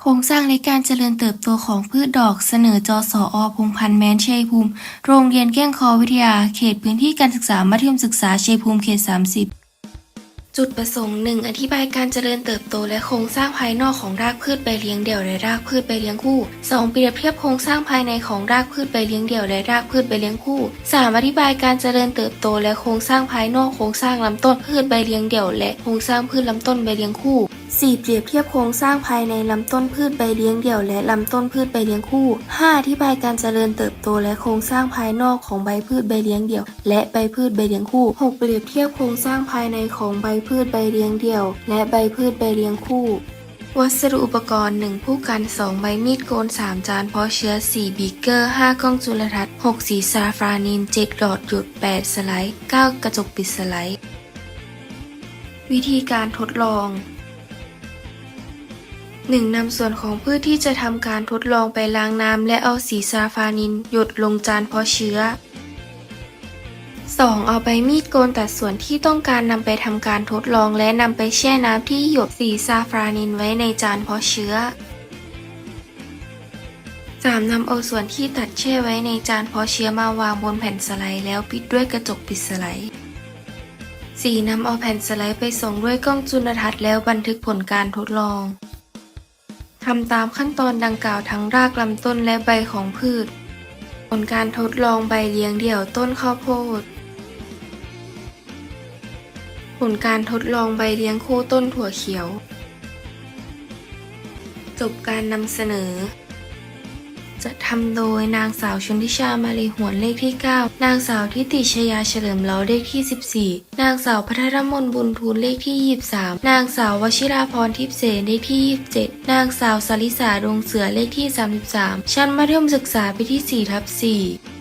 โครงสร้างและการเจริญเติบโตของพืชดอกเสนอจอสอพงพันธ์แมนชัยภูมิ โรงเรียนแก้งคอวิทยา เขตพื้นที่การศึกษามัธยมศึกษาชัยภูมิเขต 30 จุดประสงค์หนึ่งอธิบายการเจริญเติบโตและโครงสร้างภายนอกของรากพืชใบเลี้ยงเดี่ยวและรากพืชใบเลี้ยงคู่ 2. เปรียบเทียบโครงสร้างภายในของรากพืชใบเลี้ยงเดี่ยวและรากพืชใบเลี้ยงคู่ 3. อธิบายการเจริญเติบโตและโครงสร้างภายนอกโครงสร้างลำต้นพืชใบเลี้ยงเดี่ยวและโครงสร้างพืชลำต้นใบเลี้ยงคู่ 4. เปรียบเทียบโครงสร้างภายในลำต้นพืชใบเลี้ยงเดี่ยว และลำต้นพืชใบเลี้ยงคู่ 5. อธิบายการเจริญเติบโตและโครงสร้างภายนอกของใบพืชใบเลี้ยงเดี่ยว และใบพืชใบเลี้ยงคู่ 6. เปรียบเทียบโครงสร้างภายในของใบพืชใบเลี้ยงเดี่ยว และใบพืชใบเลี้ยงคู่วัสดุอุปกรณ์ 1 ผู้กัน 2 ใบมีดโกน 3 จานเพาะเชื้อ 4 บีเกอร์ 5 กล้องจุลทรรศน์ 6 สีซาฟรานิน 7 หลอดหยด 8 สไลด์ 9 กระจกปิดสไลด์ วิธีการทดลอง 1. นำส่วนของพืชที่จะทำการทดลองไปล้างน้ำและเอาสีซาฟานิน หยดลงจานเพาะเชื้อ 2. เอาใบมีดโกนตัดส่วนที่ต้องการนำไปทำการทดลองและนำไปแช่น้ำที่หยดสีซาฟานินไว้ในจานเพาะเชื้อ 3. นำเอาส่วนที่ตัดแช่ไว้ในจานเพาะเชื้อมาวางบนแผ่นสไลด์แล้วปิดด้วยกระจกปิดสไลด์ 4. นำเอาแผ่นสไลด์ไปส่งด้วยกล้องจุลทรรศน์แล้วบันทึกผลการทดลอง ทำตามขั้นตอนดังกล่าวทั้งรากลำต้นและใบของพืช ผลการทดลองใบเลี้ยงเดี่ยวต้นข้าวโพด ผลการทดลองใบเลี้ยงคู่ต้นถั่วเขียว จบการนำเสนอ จะทำโดยนางสาวชนทิชามาลีหวนเลขที่ 9 นางสาวทิติชยาเฉลิมเล้าเลขที่ 14 นางสาวพัทรมนบุญทูลเลขที่ 23 นางสาววชิราพรทิพย์เสนเลขที่ 27 นางสาวสลิสาดวงเสือเลขที่ 33 ชั้นมัธยมศึกษาปีที่4ทับ4